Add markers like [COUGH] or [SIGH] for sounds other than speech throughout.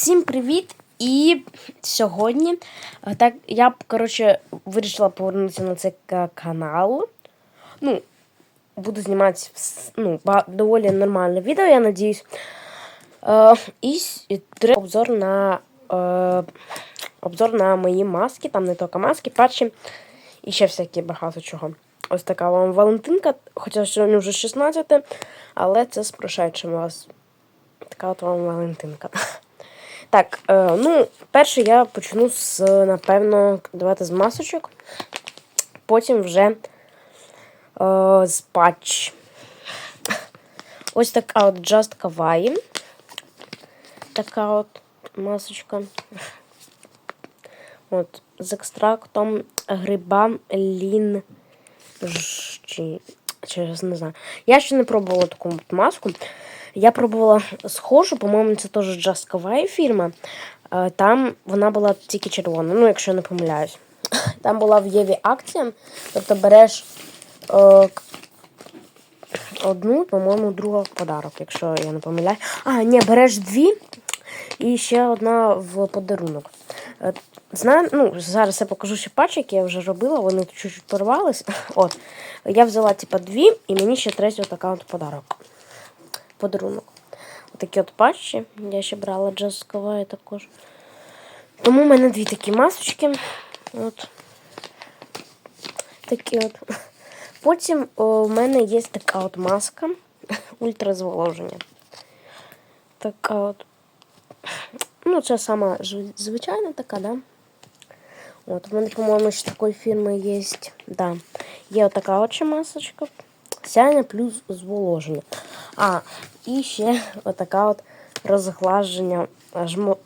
Всім привіт! І сьогодні е, так я коротше вирішила повернутися на цей канал. Ну, буду знімати ну, доволі нормальне відео, я надіюсь. Е, і три обзор на е, обзор на мої маски, там не тільки маски, патчі і ще всякі багато чого. Ось така вам Валентинка, хоча сьогодні вже 16, але це з прошедшим вас. Така от вам Валентинка. [LAUGHS] Так, е, ну, перше я почну з, напевно, давайте з масочок. Потім вже е, з патч. Ось така от Just Kawaii. Така от масочка. От, з екстрактом гриба лін. Чи, через не знаю. Я ще не пробувала таку маску. Я пробувала схожу, по-моєму, це теж Kawaii фірма. Е, Там вона була тільки червона, ну, якщо я не помиляюсь. [COUGHS] Там була в Єві акція. Тобто береш е, одну, по-моєму, друга в подарок, якщо я не помиляюсь. А, ні, береш дві і ще одна в подарунок. Е, Знаю, ну, зараз я покажу ще патчі, які я вже робила, вони чуть-чуть порвались. [COUGHS] От. Я взяла, типа, дві, і мені ще третя така от подарок. Подарунок. Отакі от патчі. Я ще брала Just Kawaii також. Тому в мене дві такі масочки. От. Такі от. Потім в мене є така от маска [LAUGHS] ультразволоження. Така от. Ну, це сама звичайна така, да? От, в мене, по-моєму, ще такої фірми є. Да. Є отака от ще масочка. Сяйне плюс зволоження. А, і ще отака от розгладження жмо...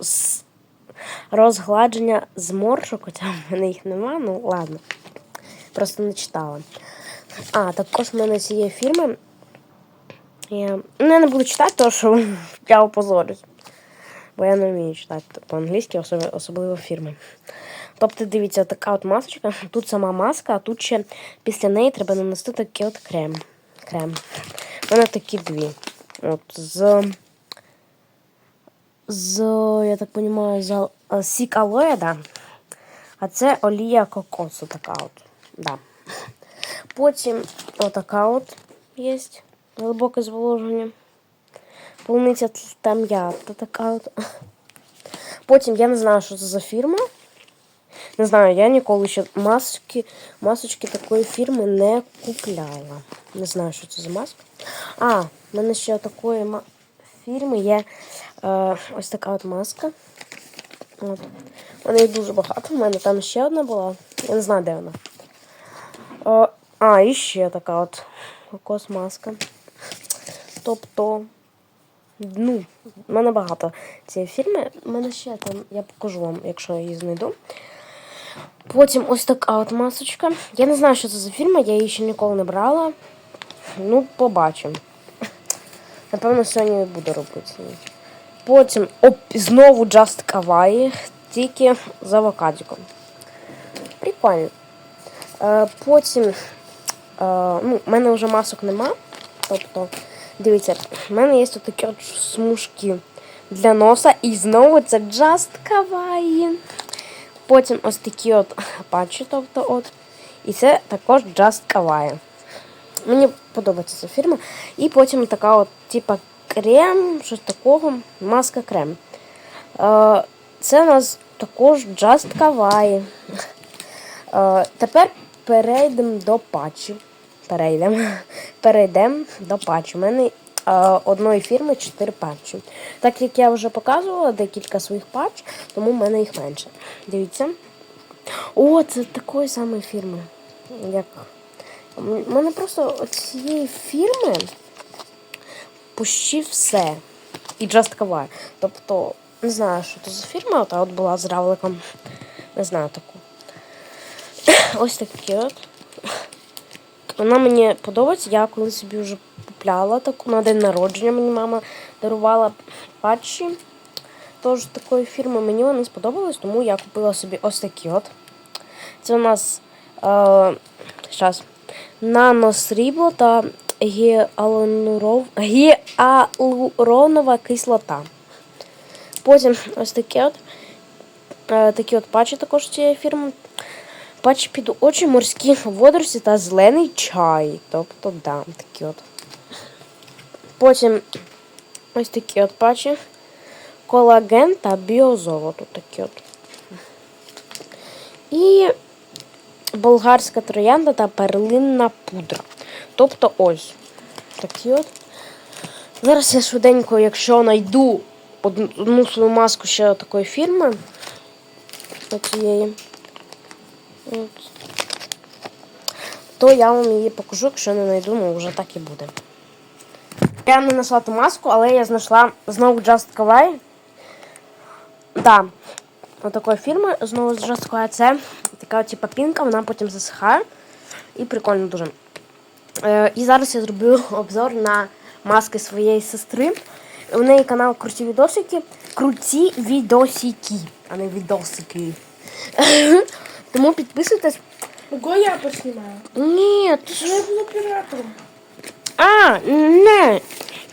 розгладження зморшок, хоча в мене їх нема, ну ладно. Просто не читала. А, також в мене цієї фірми. Я... Ну, я не буду читати, тому що [LAUGHS] я опозорюсь. Бо я не вмію читати по-англійськи, особливо фірми. Тобто, дивіться, така от масочка. Тут сама маска, а тут ще після неї треба нанести такий от крем. Крем. У мене такі дві. От, з. З, я так розумію, з сік алоє, да. А це олія кокосу така от. Да. Потім отака от є глибоке зволоження. Полуниця там я така от. Потім я не знаю, що це за фірма. Не знаю, я ніколи ще маски, масочки такої фірми не купляла. Не знаю, що це за маска. А, в мене ще такої фірми є е, ось така от маска. От. У мене дуже багато. У мене там ще одна була. Я не знаю, де вона. Е, а, і ще така от космаска. Тобто, ну, в мене багато цієї фірми. У мене ще там, я покажу вам, якщо я її знайду. Потім ось така от масочка. Я не знаю, що це за фірма, я її ще ніколи не брала. Ну, побачимо. Напевно, сьогодні буду робити. Потім оп, знову Just Kawaii, тільки з авокадиком. Прикольно. Е, потім, е, ну, в мене вже масок нема. Тобто, дивіться, в мене є такі смужки для носа. І знову це Just Kawaii. Потім ось такі от [LAUGHS] патчі, тобто от. І це також Just Kawaii. Мені подобається ця фірма. І потім така от, типа, крем, щось такого, маска крем. Е, це у нас також Just Kawaii. Е, тепер перейдемо до патчів. Перейдемо. [LAUGHS] Перейдемо до патчів. У мене одної фірми 4 патчі. Так як я вже показувала декілька своїх патч, тому в мене їх менше. Дивіться. О, це такої самої фірми. Як... У мене просто цієї фірми почти все. І Just Kawaii. Тобто, не знаю, що це за фірма, ота от була з равликом. Не знаю таку. Ось такі от. Вона мені подобається. Я коли собі вже купляла таку на день народження. Мені мама дарувала патчі. Тож такої фірми мені вони сподобались, тому я купила собі ось такі от. Це у нас е, щас, наносрібло та гіалуронова кислота. Потім ось таке от. Е, такі от патчі також цієї фірми. Патчі під очі, морські водорості та зелений чай. Тобто, да, такі от. Потім ось такі от патчі. Колаген та біозолото. Такі от. І болгарська троянда та перлинна пудра. Тобто ось такі от. Зараз я швиденько, якщо знайду одну, свою маску ще такої фірми. Оцієї. От. То я вам її покажу, якщо не знайду, ну вже так і буде. Я не знайшла ту маску, але я знайшла знову Just Kawaii. Да. Отакої фірми знову з Just Kawaii. Це така типа пінка, вона потім засихає. І прикольно дуже. Е, і зараз я зроблю [LAUGHS] обзор на маски своєї сестри. У неї канал Круті відосики. Круті відосики, а не відосики. [LAUGHS] Тому підписуйтесь. Ого, я поснимаю. Ні, ти ж- я буду оператором. А, не.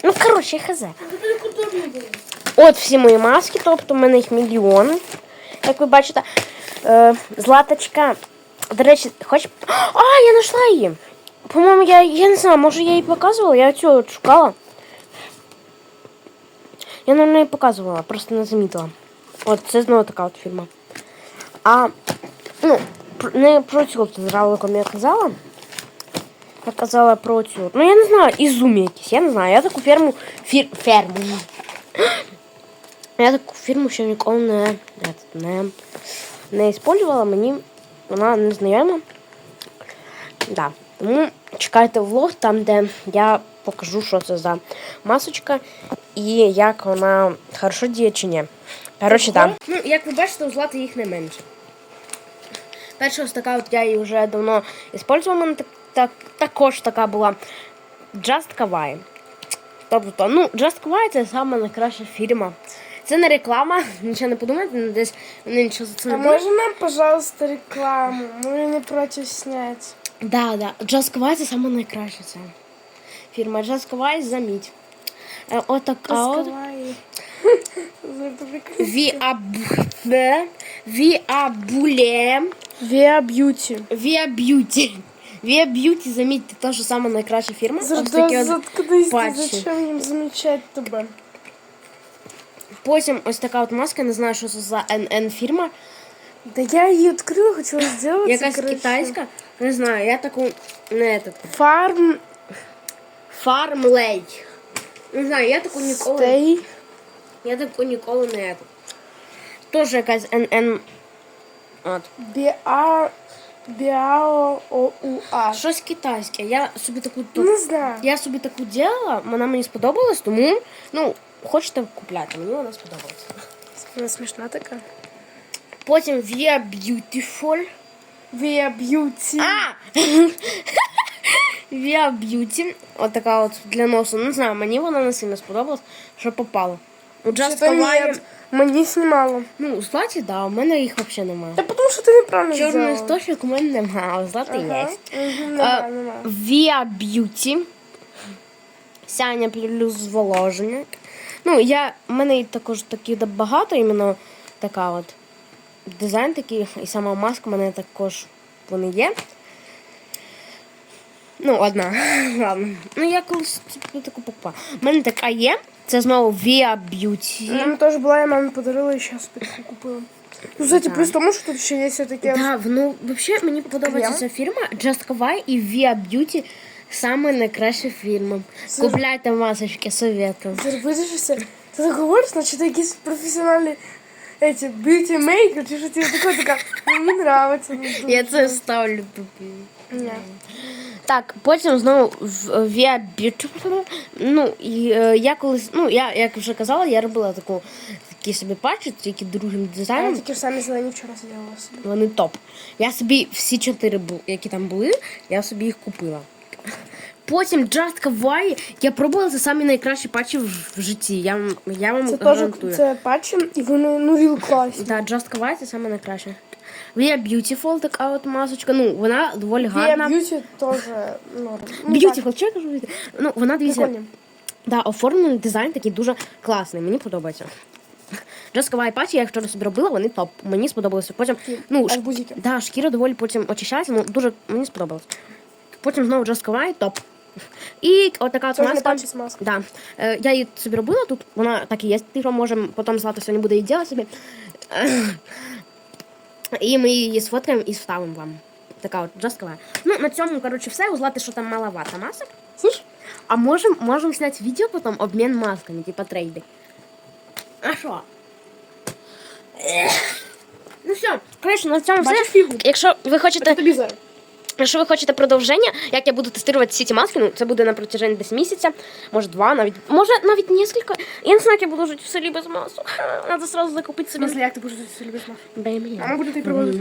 Ну, коротше, хз. От всі мої маски, тобто в мене їх мільйони. Як ви бачите, е, златочка. До речі, хоч. А, я знайшла її. По-моєму, я, я не знаю, може я її показувала, я цю шукала. Я на неї показувала, просто не замітила. От це знову така от фірма. А ну, не про цю от з равликом я казала. Я казала про цю. Ну я не знаю, ізумі якісь, я не знаю. Я таку ферму. Фір, ферму. Я таку фірму ще ніколи не, не, не использувала, мені вона не знайома. Да. Тому чекайте влог там, де я покажу, що це за масочка і як вона хорошо діє чи ні. Коротше, так. Ну, як ви бачите, у злати їх не менше. Перша ось така, от я її вже давно мене так, так, також така була Just Kawaii. Тобто, ну, Just Kawaii це саме найкраща фірма. Це не реклама, [LAUGHS] нічого не подумайте, ну, десь вони нічого за це не А беруть. можно нам, пожалуйста, рекламу? Мы не против снять. Да, да. Just Kawaii це саме найкраща ця фірма. Just Kawaii заміть. Е, Отака от. Раскрывай. Это прикольно. Віабуле. Віабуле. Виа Бьюти. Віа Б'юті. Віа Б'юті, замітьте, теж саме найкраща фірма. Ось такі от Заткнись, ты патчі. зачем им замечать тебя? Потім ось така от маска, не знаю, що це за NN фірма. Да я ее открыла, хотела сделать. Якась короче. китайська. Не знаю, я таку не этот. Фарм Фармлей. Не знаю, я таку ніколи. Стей. Я таку ніколи не этот. Теж якась NN. От. Биа... Биао ОУА. Щось китайське. Я собі таку тут. Не знаю. Я собі таку діла, вона мені сподобалась, тому ну, хочете купляти, мені вона сподобалась. Она смешна такая. Потім Via Beautiful. Виа Бьюти. А! Via Beauty. От така от для носу. Не знаю, мені вона не сильно сподобалась, що попало. У Just Что-то Kawaii, нет. Мы ну, у Златі, да, у мене їх взагалі немає. Да потому что ты неправильно Чорний істочник у мене немає, а у Злати Ага. є. Мгм, А, нормально, нормально. Via Beauty. Сяня плюс зволоження. Ну, я, в мене і також такі багато, іменно така от дизайн такий, і сама маска в мене також вони є. Ну, одна. [LAUGHS] Ладно. Ну, я колись типу, таку покупала. У мене така є. Це знову Via Beauty. Мама тоже была, я маме подарила и сейчас купила. Ну, кстати, Да. плюс тому, что тут еще есть вот такие... Да, ну взагалі мені подобається ця фірма Just Kawaii і Via Beauty саме найкраща фірма. Купляйте масочки, советую. Выдержишься? Ты так говоришь, значит, такие профессиональные эти бьюти мейкер, что тебе такое такая, «Ну, не нравится. ну, Я це ставлю тупі. Не. Так, потім знову в Via Beautiful. Ну, і е, я колись, ну, я, як вже казала, я робила таку, такі собі патчі, тільки другим А я дизайном. самі сами зелені вчора зробила собі. Вони топ. Я собі всі чотири, бу- які там були, я собі їх купила. Потім Just Kawaii, я пробувала це самі найкращі патчі в, житті. Я, я вам Це теж це патчі, і вони ну ріл класні. Да, Just Kawaii це саме найкраще. Via Beautiful, така от масочка. Ну, вона доволі гарна. б'юті теж норм. Ну, Beautiful, що я кажу? Ну, вона дивіться. Да, оформлений дизайн такий дуже класний, мені подобається. Джескова і патчі я їх вчора собі робила, вони топ. Мені сподобалося. Потім, ну, ш... Да, шкіра доволі потім очищається, ну дуже мені сподобалось. Потім знову Джескова і топ. І отака от Це вже не маска. патчі з маски. Да. Е, я її собі робила тут, вона так і є. Типу, можемо потім Злата сьогодні буде її робити собі. І ми її сфоткаємо і вставимо вам. Така от джаскова. Ну, на цьому, коротше, все. У Злати, що там маловато масок. Слышь? А можем, можем снять видео потом, обмен масками, типа трейды. А що? Ну все, коротше, на цьому Бачиш все. фігу? Якщо ви хочете Це тобі зараз. Якщо ви хочете продовження, як я буду тестувати всі ці маски, ну це буде на протяженні десь місяця, може два, навіть може навіть несколько. Я не знаю, як я буду жити в селі без масок. [LAUGHS] Надо сразу закупити В собі. як ти будеш це любиш маски? Дай мені. Мама буде тобі проводити.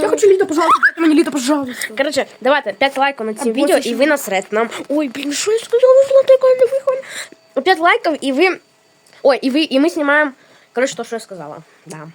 Я хочу літо, пожалуйста, дайте мені літо, пожалуйста. Коротше, давайте 5 лайків на цим А відео, і ви насрете нам. Ой, блін, що я сказала, Злата, яка не виходить. 5 лайків, і ви. Ой, і ви, і ми знімаємо. Коротше, то, що я сказала. Да.